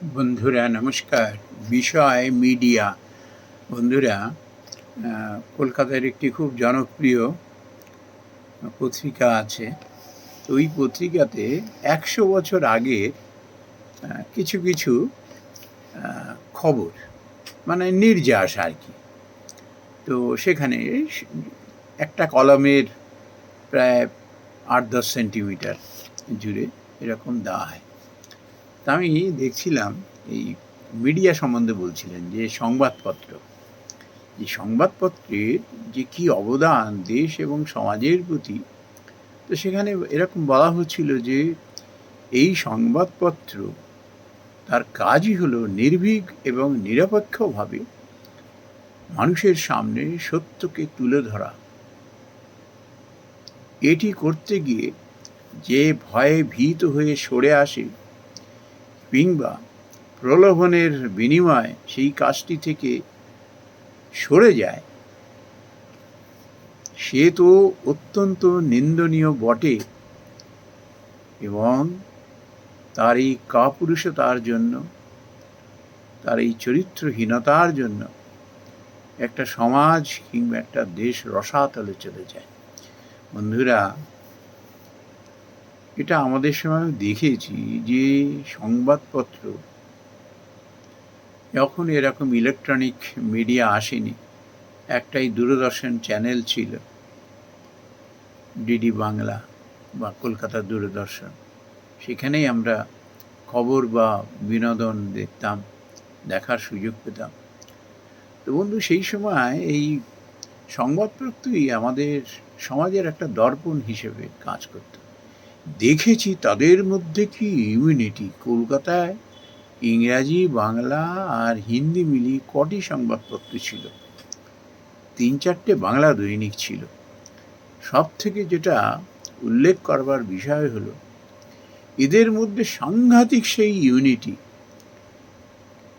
বন্ধুরা, নমস্কার। বিষয় মিডিয়া। বন্ধুরা কলকাতার একটি খুব জনপ্রিয় পত্রিকা আছে। ওই পত্রিকাতে একশো বছর আগে কিছু কিছু খবর মানে নির্যাস আর কি। তো সেখানে একটা কলমের প্রায় আট দশ সেন্টিমিটার জুড়ে এরকম দেওয়া হয়। তা আমি দেখছিলাম, এই মিডিয়া সম্বন্ধে বলছিলেন যে সংবাদপত্র। এই সংবাদপত্রের যে কি অবদান দেশ এবং সমাজের প্রতি, তো সেখানে এরকম বলা হচ্ছিল যে এই সংবাদপত্র তার কাজই হলো নির্ভীক এবং নিরপেক্ষভাবে মানুষের সামনে সত্যকে তুলে ধরা। এটি করতে গিয়ে যে ভয়ে ভীত হয়ে সরে আসে কিংবা প্রলোভনের বিনিময়ে সেই কাজটি থেকে সরে যায়। সে তো অত্যন্ত নিন্দনীয় বটে এবং তার এই কাপুরুষতার জন্য, তার এই চরিত্রহীনতার জন্য একটা সমাজ কিংবা একটা দেশ রসাতলে চলে যায়। বন্ধুরা এটা আমাদের সময় দেখেছি যে সংবাদপত্র যখন এরকম ইলেকট্রনিক মিডিয়া আসেনি, একটাই দূরদর্শন চ্যানেল ছিল ডিডি বাংলা বা কলকাতা দূরদর্শন। সেখানেই আমরা খবর বা বিনোদন দেখতাম, দেখার সুযোগ পেতাম। তো বন্ধু, সেই সময় এই সংবাদপত্রই আমাদের সমাজের একটা দর্পণ হিসেবে কাজ করত। দেখেছি তাদের মধ্যে কি ইউনিটি কলকাতায় ইংরাজি, বাংলা আর হিন্দি মিলিয়ে কটি সংবাদপত্র ছিল? তিন চারটে বাংলা দৈনিক ছিল। সব থেকে যেটা উল্লেখ করবার বিষয় হলো, এদের মধ্যে সাংঘাতিক সেই ইউনিটি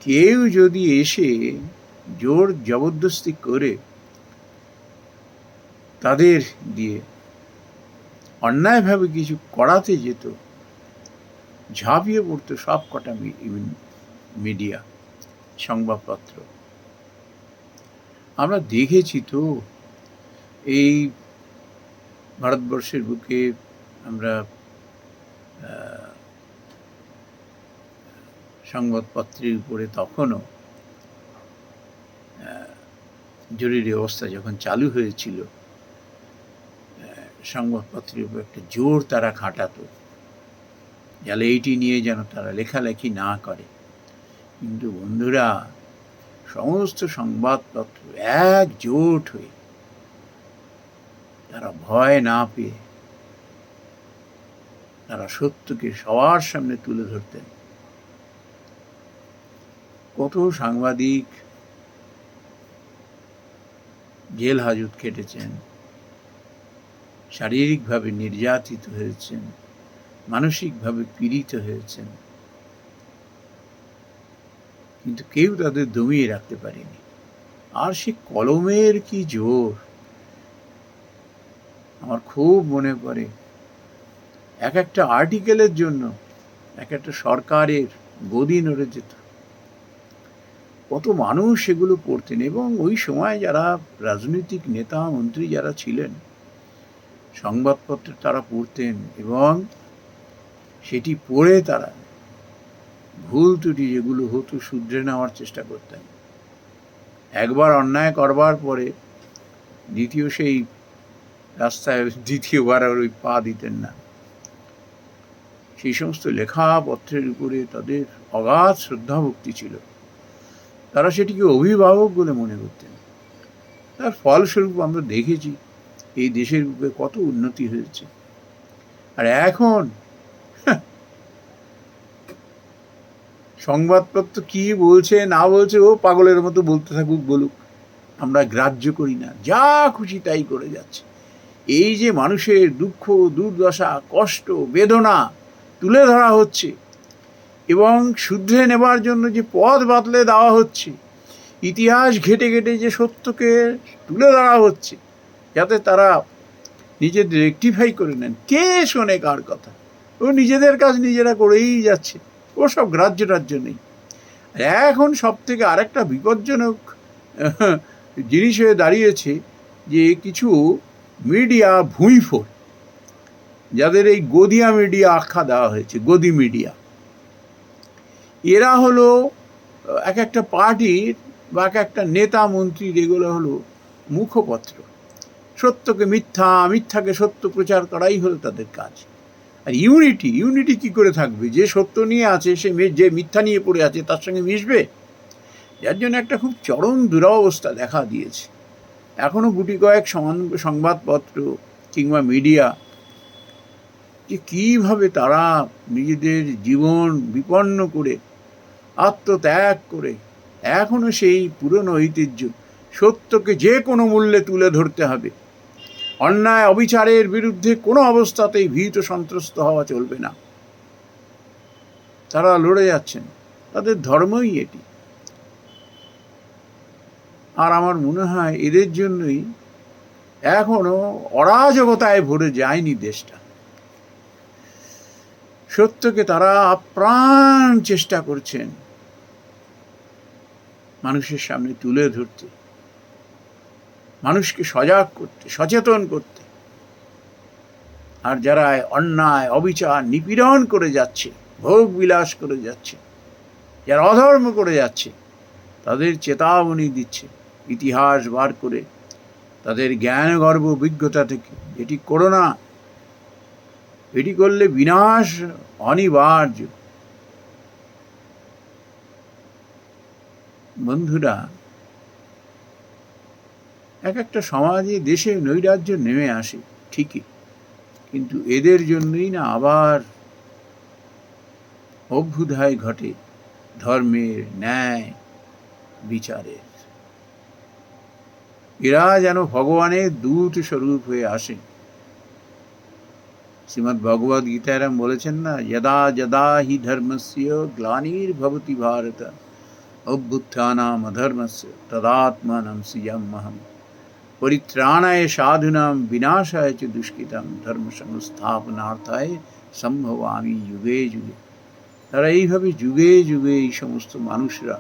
কেউ যদি এসে জোর জবরদস্তি করে তাদের দিয়ে অন্যায়ভাবে কিছু করাতে যেত, ঝাঁপিয়ে পড়তো সব কটা মিডিয়া সংবাদপত্র। আমরা দেখেছি তো, এই ভারতবর্ষের বুকে আমরা সংবাদপত্রের উপরে তখনও জরুরি অবস্থা যখন চালু হয়েছিল সংবাদপত্রের উপর একটা জোর তারা খাটাতো। যাতে এইটি নিয়ে যেন তারা লেখালেখি না করে। কিন্তু বন্ধুরা, সমস্ত সংবাদপত্র একজোট হয়ে তারা ভয় না পেয়ে তারা সত্যকে সবার সামনে তুলে ধরতেন। কত সাংবাদিক জেল হাজত কেটেছেন শারীরিকভাবে নির্যাতিত হয়েছেন, মানসিকভাবে পীড়িত হয়েছেন। কিন্তু কেউ তাদের দমিয়ে রাখতে পারেনি। আর সে কলমের কি জোর? আমার খুব মনে পড়ে, এক একটা আর্টিকেলের জন্য, এক একটা সরকারের গদি নড়ে যেত। কত মানুষ সেগুলো পড়তেন এবং ওই সময় যারা রাজনৈতিক নেতা, মন্ত্রী যারা ছিলেন সংবাদপত্র তারা পড়তেন এবং সেটি পড়ে তারা ভুল ত্রুটি যেগুলো হতো শুধরে নেওয়ার চেষ্টা করতেন। একবার অন্যায় করবার পরে দ্বিতীয় সেই রাস্তায় দ্বিতীয়বার আর ওই পা দিতেন না। সেই সমস্ত লেখাপত্রের উপরে তাদের অগাধ শ্রদ্ধাভক্তি ছিল। তারা সেটিকে অভিভাবক বলে মনে করতেন। তার ফলস্বরূপ আমরা দেখেছি এই দেশের বুকে কত উন্নতি হয়েছে। আর এখন সংবাদপত্র কি বলছে, না বলছে, ও পাগলের মতো বলতে থাকুক, বলুক, আমরা গ্রাহ্য করি না। যা খুশি তাই করে যাচ্ছে। এই যে মানুষের দুঃখ, দুর্দশা, কষ্ট, বেদনা তুলে ধরা হচ্ছে এবং শুধরে নেবার জন্য যে পথ বাতলে দেওয়া হচ্ছে, ইতিহাস ঘেটে ঘেটে যে সত্যকে তুলে ধরা হচ্ছে যাতে তারা নিজেদের রেকটিফাই করে নেন। কে শোনে কার কথা? ও নিজেদের কাজ নিজেরা করেই যাচ্ছে। ও সব গ্রাহ্য টাহ্য নেই। এখন সব থেকে আরেকটা বিপজ্জনক জিনিস হয়ে দাঁড়িয়েছে যে কিছু মিডিয়া ভুঁইফোর যাদের এই গদিয়া মিডিয়া আখ্যা দেওয়া হয়েছে, গদি মিডিয়া এরা হলো এক একটা পার্টির বা এক একটা নেতা মন্ত্রীর এগুলো হলো মুখপত্র। সত্যকে মিথ্যা, মিথ্যাকে সত্য প্রচার করাই হলো তাদের কাজ। আর ইউনিটি ইউনিটি কি করে থাকবে? যে সত্য নিয়ে আছে, সে যে মিথ্যা নিয়ে পড়ে আছে, তার সঙ্গে মিশবে? যার জন্য একটা খুব চরম দুরাবস্থা দেখা দিয়েছে। এখনও গুটি কয়েক সংবাদপত্র কিংবা মিডিয়া যে কীভাবে তারা নিজেদের জীবন বিপন্ন করে, আত্মত্যাগ করে এখনও সেই পুরনো ঐতিহ্য সত্যকে যে কোনো মূল্যে তুলে ধরতে হবে। অন্যায় অবিচারের বিরুদ্ধে কোনো অবস্থাতেই ভীত সন্ত্রস্ত হওয়া চলবে না। তারা লড়ে যাচ্ছেন। তাদের ধর্মই এটি। আর আমার মনে হয় এদের জন্যই এখনও অরাজকতায় ভরে যায়নি দেশটা। সত্যকে তারা আপ্রাণ চেষ্টা করছেন মানুষের সামনে তুলে ধরতে। মানুষকে সজাগ করতে, সচেতন করতে। আর যারা অন্যায়, অবিচার, নিপীড়ন করে যাচ্ছে, ভোগ বিলাস করে যাচ্ছে, যারা অধর্ম করে যাচ্ছে, তাদের চেতাবনী দিচ্ছে, ইতিহাস বার করে, তাদের জ্ঞান গর্ব অভিজ্ঞতা থেকে। এটি করো না। এটি করলে বিনাশ অনিবার্য। বন্ধুরা এক একটা সমাজে দেশে নৈরাজ্য নেমে আসে, ঠিকই। কিন্তু এদের জন্যই না আবার অভ্যুদয় ঘটে ধর্মের ন্যায় বিচারের। এরা যেন ভগবানের দূত স্বরূপ হয়ে আসে। শ্রীমৎ ভগবদ গীতা এরম বলেছেন না, যদা যদা হি ধর্মস্য গ্লানির ভবতি ভারত, অভ্যুত্থানাম অধর্মস্য, তদাত্মানম সিয়াম্মহম পরিত্রাণায় সাধুনাম বিনাশায় চ দুষ্কৃতাম ধর্ম সংস্থাপনার্থায় সম্ভব আমি যুগে যুগে তারা এইভাবে যুগে যুগে এই সমস্ত মানুষরা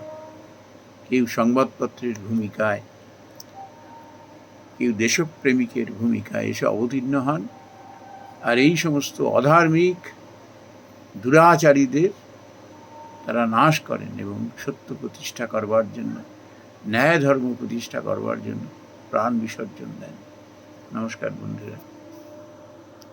কেউ সংবাদপত্রের ভূমিকায় কেউ দেশপ্রেমিকের ভূমিকায় এসে অবতীর্ণ হন আর এই সমস্ত অধার্মিক দুরাচারীদের তারা নাশ করেন এবং সত্য প্রতিষ্ঠা করবার জন্য ন্যায় ধর্ম প্রতিষ্ঠা করবার জন্য। প্রাণ বিসর্জন দেন। নমস্কার বন্ধুরা।